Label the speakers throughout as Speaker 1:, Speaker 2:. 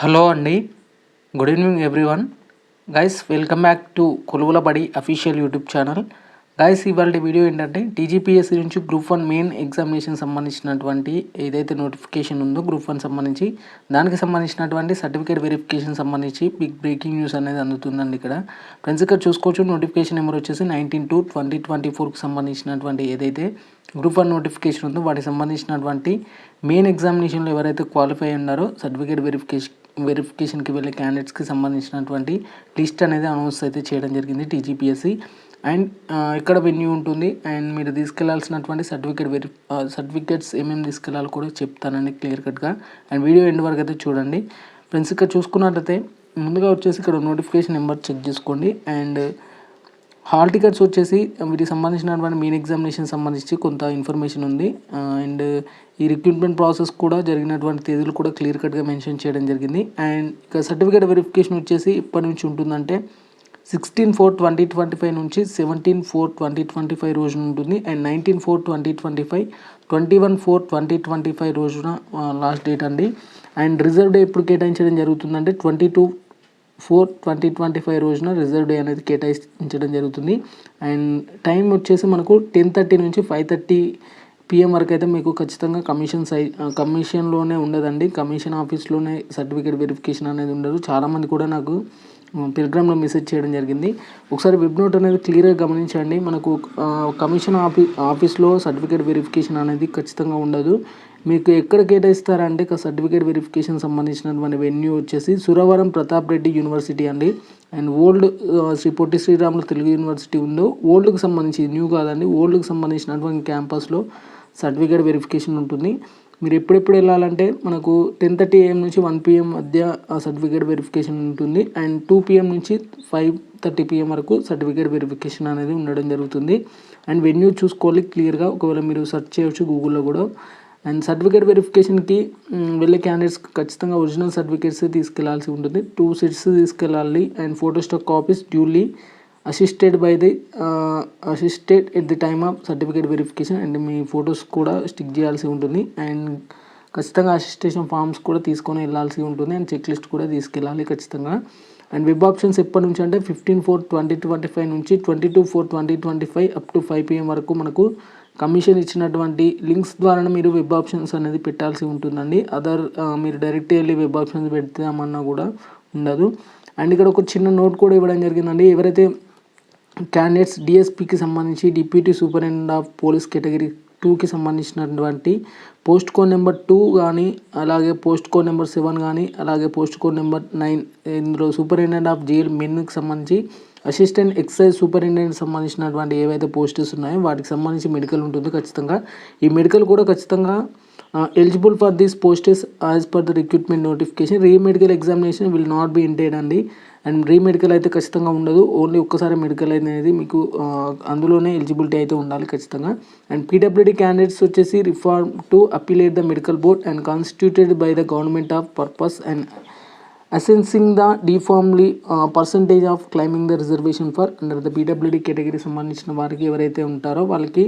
Speaker 1: Hello అండి. Good evening everyone. Guys welcome back to కొలువుల బడి official YouTube channel guys ఇవాళ video ఏంటంటే TGPSC నుంచి గ్రూప్ వన్ మెయిన్ ఎగ్జామినేషన్ సంబంధించినటువంటి ఏదైతే నోటిఫికేషన్ ఉందో గ్రూప్ వన్ సంబంధించి దానికి సంబంధించినటువంటి సర్టిఫికేట్ వెరిఫికేషన్ సంబంధించి బిగ్ బ్రేకింగ్ న్యూస్ అనేది అందుతుందండి ఇక్కడ. ఫ్రెండ్స్ ఇక్కడ చూసుకోవచ్చు నోటిఫికేషన్ నెంబర్ వచ్చేసి నైన్టీన్ టు ట్వంటీ ట్వంటీ ఫోర్కి సంబంధించినటువంటి ఏదైతే గ్రూప్ వన్ నోటిఫికేషన్ ఉందో వాటికి సంబంధించినటువంటి మెయిన్ ఎగ్జామినేషన్లో ఎవరైతే క్వాలిఫై ఉన్నారో సర్టిఫికేట్ వెరిఫికేషన్ వెరిఫికేషన్కి వెళ్ళే క్యాండిడేట్స్కి సంబంధించినటువంటి లిస్ట్ అనేది అనౌన్స్ అయితే చేయడం జరిగింది టీజీపీఎస్సి అండ్ ఇక్కడ వెన్యూ ఉంటుంది. అండ్ మీరు తీసుకెళ్ళాల్సినటువంటి సర్టిఫికేట్ వెరి సర్టిఫికేట్స్ ఏమేమి తీసుకెళ్ళాలో కూడా చెప్తానండి క్లియర్ కట్గా అండ్ వీడియో ఎండ్ వరకు అయితే చూడండి. ఫ్రెండ్స్ ఇక్కడ చూసుకున్నట్లయితే ముందుగా వచ్చేసి ఇక్కడ నోటిఫికేషన్ నెంబర్ చెక్ చేసుకోండి. అండ్ హాల్ టికెట్స్ వచ్చేసి వీటికి సంబంధించినటువంటి మెయిన్ ఎగ్జామినేషన్ సంబంధించి కొంత ఇన్ఫర్మేషన్ ఉంది. అండ్ ఈ రిక్రూట్మెంట్ ప్రాసెస్ కూడా జరిగినటువంటి తేదీలు కూడా క్లియర్ కట్గా మెన్షన్ చేయడం జరిగింది. అండ్ ఇక సర్టిఫికేట్ వెరిఫికేషన్ వచ్చేసి ఇప్పటి నుంచి ఉంటుందంటే sixteen four twenty twenty five నుంచి seventeen four twenty twenty five రోజున ఉంటుంది. And nineteen four twenty twenty five twenty one four twenty twenty five రోజున లాస్ట్ డేట్ అండి. అండ్ రిజర్వ్ డే ఎప్పుడు కేటాయించడం జరుగుతుందంటే twenty two four twenty twenty five రోజున reserve day అనేది కేటాయించడం జరుగుతుంది. అండ్ టైం వచ్చేసి మనకు టెన్ థర్టీ నుంచి ఫైవ్ థర్టీ పిఎం వరకు అయితే మీకు ఖచ్చితంగా కమిషన్ సై కమిషన్లోనే ఉండదండి. కమిషన్ ఆఫీస్లోనే సర్టిఫికేట్ వెరిఫికేషన్ అనేది ఉండదు. చాలామంది కూడా నాకు టెలిగ్రామ్లో మెసేజ్ చేయడం జరిగింది. ఒకసారి వెబ్ నోట్ అనేది క్లియర్గా గమనించండి. మనకు కమిషన్ ఆఫీ ఆఫీస్లో సర్టిఫికేట్ వెరిఫికేషన్ అనేది ఖచ్చితంగా ఉండదు. మీకు ఎక్కడ కేటాయిస్తారంటే సర్టిఫికేట్ వెరిఫికేషన్ సంబంధించినటువంటి వెన్యూ వచ్చేసి సురవరం ప్రతాప్ రెడ్డి యూనివర్సిటీ అండి. And old Shri Potti Sriramulu Telugu university ఉందో ఓల్డ్కి సంబంధించి న్యూ కాదండి ఓల్డ్కి సంబంధించినటువంటి క్యాంపస్లో సర్టిఫికేట్ వెరిఫికేషన్ ఉంటుంది. మీరు ఎప్పుడెప్పుడు వెళ్ళాలంటే మనకు టెన్ థర్టీ ఏఎం నుంచి వన్ పిఎం మధ్య సర్టిఫికేట్ వెరిఫికేషన్ ఉంటుంది. అండ్ టూ పిఎం నుంచి ఫైవ్ థర్టీ పిఎం వరకు సర్టిఫికేట్ వెరిఫికేషన్ అనేది ఉండడం జరుగుతుంది. అండ్ వెన్యూ చూసుకోవాలి క్లియర్గా ఒకవేళ మీరు సెర్చ్ చేయవచ్చు గూగుల్లో కూడా. అండ్ సర్టిఫికేట్ వెరిఫికేషన్కి వెళ్ళే క్యాండిడేట్స్ ఖచ్చితంగా ఒరిజినల్ సర్టిఫికేట్స్ తీసుకెళ్ళాల్సి ఉంటుంది. టూ సెట్స్ తీసుకెళ్ళాలి. And photostat copies duly assisted by the assisted at the time of certificate verification and me photos కూడా స్టిక్ చేయాల్సి ఉంటుంది. అండ్ ఖచ్చితంగా అసిస్టేషన్ ఫామ్స్ కూడా తీసుకొని వెళ్ళాల్సి ఉంటుంది. అండ్ చెక్ లిస్ట్ కూడా తీసుకెళ్ళాలి ఖచ్చితంగా. అండ్ వెబ్ ఆప్షన్స్ ఎప్పటి నుంచి అంటే fifteen four twenty twenty five నుంచి twenty two four twenty twenty five up to five PM వరకు మనకు కమిషన్ ఇచ్చినటువంటి లింక్స్ ద్వారా మీరు వెబ్ ఆప్షన్స్ అనేది పెట్టాల్సి ఉంటుందండి. అదర్ మీరు డైరెక్ట్ వెళ్ళి వెబ్ ఆప్షన్స్ పెడతామన్నా కూడా ఉండదు. అండ్ ఇక్కడ ఒక చిన్న నోట్ కూడా ఇవ్వడం జరిగిందండి. ఎవరైతే క్యాండిడేట్స్ డిఎస్పికి సంబంధించి deputy superintendent of police category టూకి సంబంధించినటువంటి పోస్ట్ కోడ్ నెంబర్ టూ కానీ అలాగే పోస్ట్ కోడ్ నెంబర్ సెవెన్ కానీ అలాగే పోస్ట్ కోడ్ నెంబర్ నైన్ ఇందులో సూపరింటెండెంట్ ఆఫ్ జైల్ మెన్కి సంబంధించి అసిస్టెంట్ ఎక్సైజ్ సూపరింటెండెంట్ సంబంధించినటువంటి ఏవైతే పోస్టెస్ ఉన్నాయో వాటికి సంబంధించి మెడికల్ ఉంటుంది ఖచ్చితంగా. ఈ మెడికల్ కూడా ఖచ్చితంగా eligible for this posts as per the recruitment notification re medical examination will not be intended అండి. అండ్ రీ మెడికల్ అయితే ఖచ్చితంగా ఉండదు. ఓన్లీ ఒక్కసారి మెడికల్ అనేది మీకు అందులోనే ఎలిజిబిలిటీ అయితే ఉండాలి ఖచ్చితంగా. అండ్ పీడబ్ల్యూడీ క్యాండిడేట్స్ వచ్చేసి reform to appellate the medical board and constituted by the government of purpose and assessing the deformity percentage of claiming the reservation for under the BWD category సంబంధించిన వారికి ఎవరైతే ఉంటారో వాళ్ళకి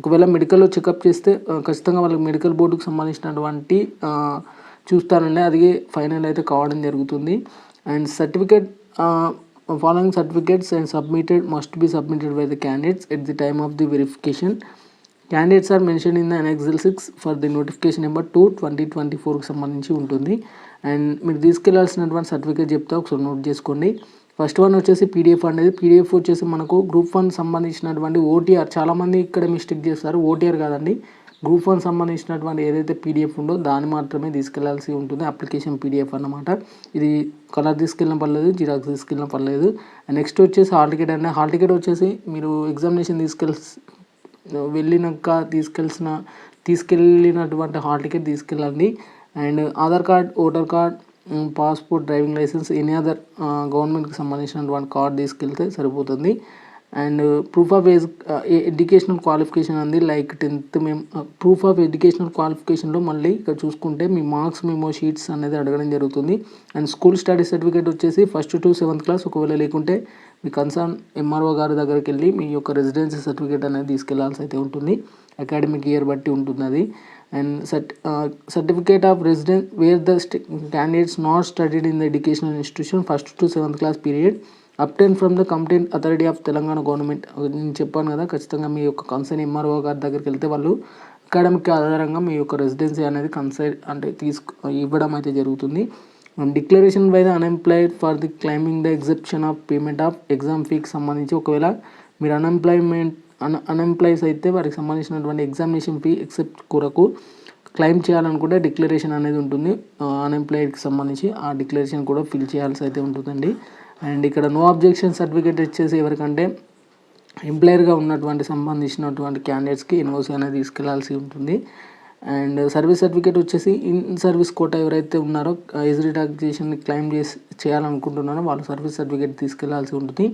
Speaker 1: ఒకవేళ మెడికల్లో చెకప్ చేస్తే ఖచ్చితంగా వాళ్ళకి మెడికల్ బోర్డుకు సంబంధించినటువంటి చూస్తారండి. అది ఫైనల్ అయితే కావడం జరుగుతుంది. And certificate following certificates and submitted must be submitted by the candidates at the time of the verification candidates are mention in the annexure six for the notification number two twenty twenty ఫోర్కి సంబంధించి ఉంటుంది. And మీరు తీసుకెళ్ళాల్సినటువంటి certificate చెప్తే ఒకసారి note చేసుకోండి. First one వచ్చేసి PDF అనేది. పీడిఎఫ్ వచ్చేసి మనకు గ్రూప్ వన్ సంబంధించినటువంటి ఓటీఆర్ చాలామంది ఇక్కడ మిస్టేక్ చేస్తారు. ఓటీఆర్ కాదండి. గ్రూప్ వన్ సంబంధించినటువంటి ఏదైతే పీడిఎఫ్ ఉందో దాన్ని మాత్రమే తీసుకెళ్ళాల్సి ఉంటుంది. అప్లికేషన్ పీడిఎఫ్ అన్నమాట. ఇది కలర్ తీసుకెళ్ళిన పర్లేదు జిరాక్స్ తీసుకెళ్ళిన పర్లేదు. నెక్స్ట్ వచ్చేసి హాల్ టికెట్ అండి. హాల్ టికెట్ వచ్చేసి మీరు ఎగ్జామినేషన్ తీసుకెళ్ వెళ్ళినాక తీసుకెళ్ళిన తీసుకెళ్ళినటువంటి హాల్ టికెట్ తీసుకెళ్ళండి. And Aadhaar card voter card passport driving licence any other గవర్నమెంట్కి సంబంధించినటువంటి కార్డ్ తీసుకెళ్తే సరిపోతుంది. And proof of age educational qualification అంది. లైక్ టెన్త్ మేము ప్రూఫ్ ఆఫ్ ఎడ్యుకేషనల్ క్వాలిఫికేషన్లో మళ్ళీ ఇక్కడ చూసుకుంటే మీ మార్క్స్ మేము షీట్స్ అనేది అడగడం జరుగుతుంది. అండ్ స్కూల్ స్టడీ సర్టిఫికేట్ వచ్చేసి ఫస్ట్ టు సెవెంత్ క్లాస్ ఒకవేళ లేకుంటే మీ కన్సర్న్ ఎంఆర్ఓ గారి దగ్గరికి వెళ్ళి మీ యొక్క రెసిడెన్సీ సర్టిఫికేట్ అనేది తీసుకెళ్ళాల్సి అయితే ఉంటుంది. అకాడమిక్ ఇయర్ బట్టి ఉంటుంది అది and sir certificate of residence where the candidates not studied in the educational institution first to seventh class period obtained from the complaint authority of Telangana government నేను చెప్పాను కదా ఖచ్చితంగా మీ యొక్క కన్సర్న్ ఎంఆర్ఓ గారి దగ్గరికి వెళ్తే వాళ్ళు అకాడమిక్ ఆధారంగా మీ యొక్క రెసిడెన్సీ అనేది కన్సైడ్ అంటే తీసుకు uh, ఇవ్వడం అయితే జరుగుతుంది. Declaration by the unemployed for the claiming the exemption of payment of exam ఫీకి సంబంధించి ఒకవేళ మీరు అన్ఎంప్లాయ్మెంట్ అన్ అన్ఎంప్లాయీస్ అయితే వారికి సంబంధించినటువంటి ఎగ్జామినేషన్ ఫీ ఎక్సెప్ట్ కొరకు క్లెయిమ్ చేయాలనుకుంటే డిక్లరేషన్ అనేది ఉంటుంది. అన్ఎంప్లాయిడ్కి సంబంధించి ఆ డిక్లరేషన్ కూడా ఫిల్ చేయాల్సి అయితే ఉంటుందండి. అండ్ ఇక్కడ నో అబ్జెక్షన్ సర్టిఫికేట్ ఇచ్చేసి ఎవరికంటే ఎంప్లాయర్గా ఉన్నటువంటి సంబంధించినటువంటి క్యాండిడేట్స్కి ఎన్ఓసీ అనేది తీసుకెళ్ళాల్సి ఉంటుంది. అండ్ సర్వీస్ సర్టిఫికేట్ వచ్చేసి ఇన్ సర్వీస్ కోట ఎవరైతే ఉన్నారో ఏజ్ రిటాక్సేషన్ క్లెయిమ్ చేసి చేయాలనుకుంటున్నారో వాళ్ళు సర్వీస్ సర్టిఫికేట్ తీసుకెళ్ళాల్సి ఉంటుంది.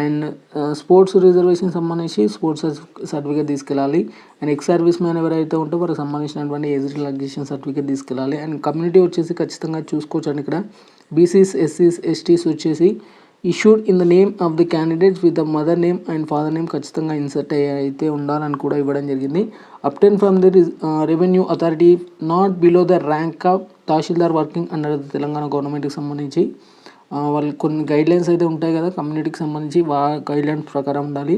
Speaker 1: అండ్ స్పోర్ట్స్ రిజర్వేషన్ సంబంధించి స్పోర్ట్స్ సర్టిఫికేట్ తీసుకెళ్ళాలి. అండ్ ఎక్స్ సర్వీస్ మ్యాన్ ఎవరైతే ఉంటే వారికి సంబంధించినటువంటి ఏజ్ రిలాక్సేషన్ సర్టిఫికేట్ తీసుకెళ్ళాలి. అండ్ కమ్యూనిటీ వచ్చేసి ఖచ్చితంగా చూసుకోవచ్చు అండి ఇక్కడ. బీసీస్ ఎస్సీస్ ఎస్టీస్ వచ్చేసి issued in the name of the candidates with the mother name and father name ఖచ్చితంగా ఇన్సర్ట్ అయ్యి అయితే ఉండాలని కూడా ఇవ్వడం జరిగింది. Obtained from the revenue authority not below the rank of Tahsildar working under Telangana గవర్నమెంట్కి సంబంధించి uh, వాళ్ళు కొన్ని గైడ్లైన్స్ అయితే ఉంటాయి కదా కమ్యూనిటీకి సంబంధించి వా గైడ్లైన్స్ ప్రకారం ఉండాలి.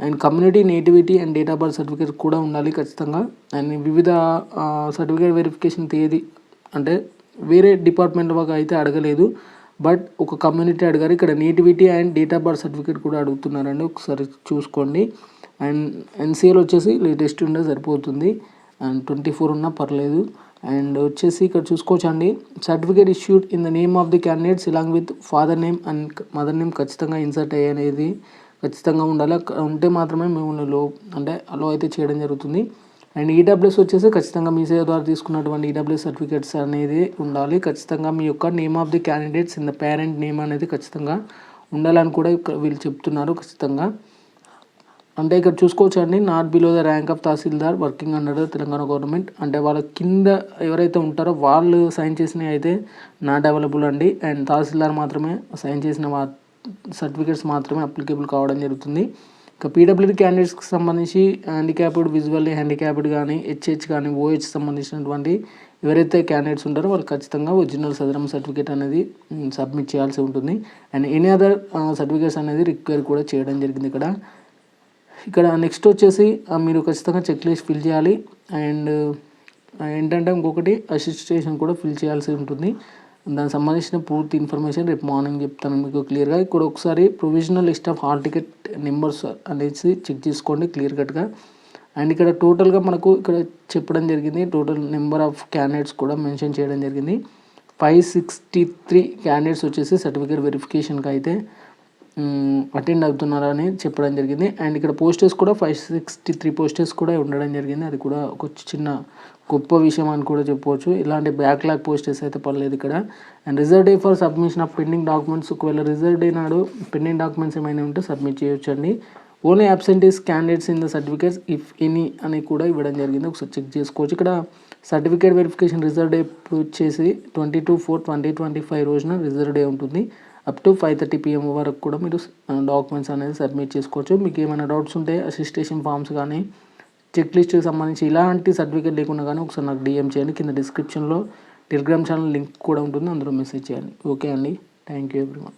Speaker 1: And community nativity and date of birth certificate కూడా ఉండాలి ఖచ్చితంగా. అండ్ వివిధ uh, సర్టిఫికేట్ వెరిఫికేషన్ తేదీ అంటే వేరే డిపార్ట్మెంట్ వరకు అయితే అడగలేదు. బట్ ఒక కమ్యూనిటీ అడిగారు ఇక్కడ nativity and date of birth certificate కూడా అడుగుతున్నారండి ఒకసారి చూసుకోండి. అండ్ ఎన్సీఎల్ వచ్చేసి లేటెస్ట్ ఉండే సరిపోతుంది. అండ్ ట్వంటీ ఫోర్ ఉన్నా పర్లేదు. అండ్ వచ్చేసి ఇక్కడ చూసుకోవచ్చండి certificate issued in the name of the candidates along with father name and mother name ఖచ్చితంగా ఇన్సర్ట్ అయ్యేది ఖచ్చితంగా ఉండాలి. ఉంటే మాత్రమే మిమ్మల్ని లో అంటే అలో అయితే చేయడం జరుగుతుంది. అండ్ ఈడబ్ల్యూఎస్ వచ్చేసి ఖచ్చితంగా మీ సేవ ద్వారా తీసుకున్నటువంటి ఈడబ్ల్యూఎస్ సర్టిఫికేట్స్ అనేది ఉండాలి. ఖచ్చితంగా మీ యొక్క name of the candidates in the parent name అనేది ఖచ్చితంగా ఉండాలని కూడా ఇక్కడ వీళ్ళు చెప్తున్నారు ఖచ్చితంగా. అంటే ఇక్కడ చూసుకోవచ్చు అండి not below the rank of Tahsildar working under Telangana government అంటే వాళ్ళ కింద ఎవరైతే ఉంటారో వాళ్ళు సైన్ చేసినవి అయితే నాట్ అవైలబుల్ అండి. అండ్ తహసీల్దార్ మాత్రమే సైన్ చేసిన సర్టిఫికేట్స్ మాత్రమే అప్లికేబుల్ కావడం జరుగుతుంది. ఇక పీడబ్ల్యూడీ క్యాండిడేట్స్కి సంబంధించి హ్యాండిక్యాప్డ్ విజువల్లీ హ్యాండిక్యాప్డ్ కానీ హెచ్హెచ్ కానీ ఓహెచ్ సంబంధించినటువంటి ఎవరైతే క్యాండిడేట్స్ ఉంటారో వాళ్ళు ఖచ్చితంగా ఒరిజినల్ సదరం సర్టిఫికేట్ అనేది సబ్మిట్ చేయాల్సి ఉంటుంది. అండ్ ఎనీ అదర్ సర్టిఫికేట్స్ అనేది రిక్వైర్ కూడా చేయడం జరిగింది ఇక్కడ. ఇక్కడ నెక్స్ట్ వచ్చేసి మీరు ఖచ్చితంగా చెక్ లిస్ట్ ఫిల్ చేయాలి. అండ్ ఏంటంటే ఇంకొకటి అసిస్టేషన్ కూడా ఫిల్ చేయాల్సి ఉంటుంది. దానికి సంబంధించిన పూర్తి ఇన్ఫర్మేషన్ రేపు మార్నింగ్ చెప్తాను. మీకు క్లియర్గా ఇక్కడ ఒకసారి provisional list of hall ticket numbers అనేసి చెక్ చేసుకోండి క్లియర్ కట్గా అండ్ ఇక్కడ టోటల్గా మనకు ఇక్కడ చెప్పడం జరిగింది. టోటల్ నెంబర్ ఆఫ్ క్యాండిడేట్స్ కూడా మెన్షన్ చేయడం జరిగింది. ఫైవ్ సిక్స్టీ త్రీ క్యాండిడేట్స్ వచ్చేసి సర్టిఫికేట్ వెరిఫికేషన్కి అయితే అటెండ్ అవుతున్నారని చెప్పడం జరిగింది. అండ్ ఇక్కడ పోస్టర్స్ కూడా ఫైవ్ సిక్స్టీ త్రీ పోస్టర్స్ కూడా ఉండడం జరిగింది. అది కూడా ఒక చిన్న గొప్ప విషయం అని కూడా చెప్పవచ్చు. ఇలాంటి బ్యాక్లాగ్ పోస్టర్స్ అయితే పర్లేదు ఇక్కడ. And reserve day for submission of pending documents ఒకవేళ రిజర్వ్ డే నాడు పెండింగ్ డాక్యుమెంట్స్ ఏమైనా ఉంటే సబ్మిట్ చేయొచ్చండి. Only absentees candidates in the certificates if any అని కూడా ఇవ్వడం జరిగింది. ఒకసారి చెక్ చేసుకోవచ్చు. ఇక్కడ సర్టిఫికేట్ వెరిఫికేషన్ రిజర్వ్ డే వచ్చేసి twenty two four twenty twenty five రోజున రిజర్వ్ డే ఉంటుంది. Up to five thirty PM వరకు కూడా మీరు డాక్యుమెంట్స్ అనేది సబ్మిట్ చేసుకోవచ్చు. మీకు ఏమైనా డౌట్స్ ఉంటే అసిస్టేషన్ ఫామ్స్ కానీ చెక్ లిస్ట్కి సంబంధించి ఇలాంటి సర్టిఫికేట్ లేకుండా కానీ ఒకసారి నాకు డిఎం చేయండి. కింద డిస్క్రిప్షన్లో టెలిగ్రామ్ ఛానల్ లింక్ కూడా ఉంటుంది. అందులో మెసేజ్ చేయండి. ఓకే అండి. Thank you everyone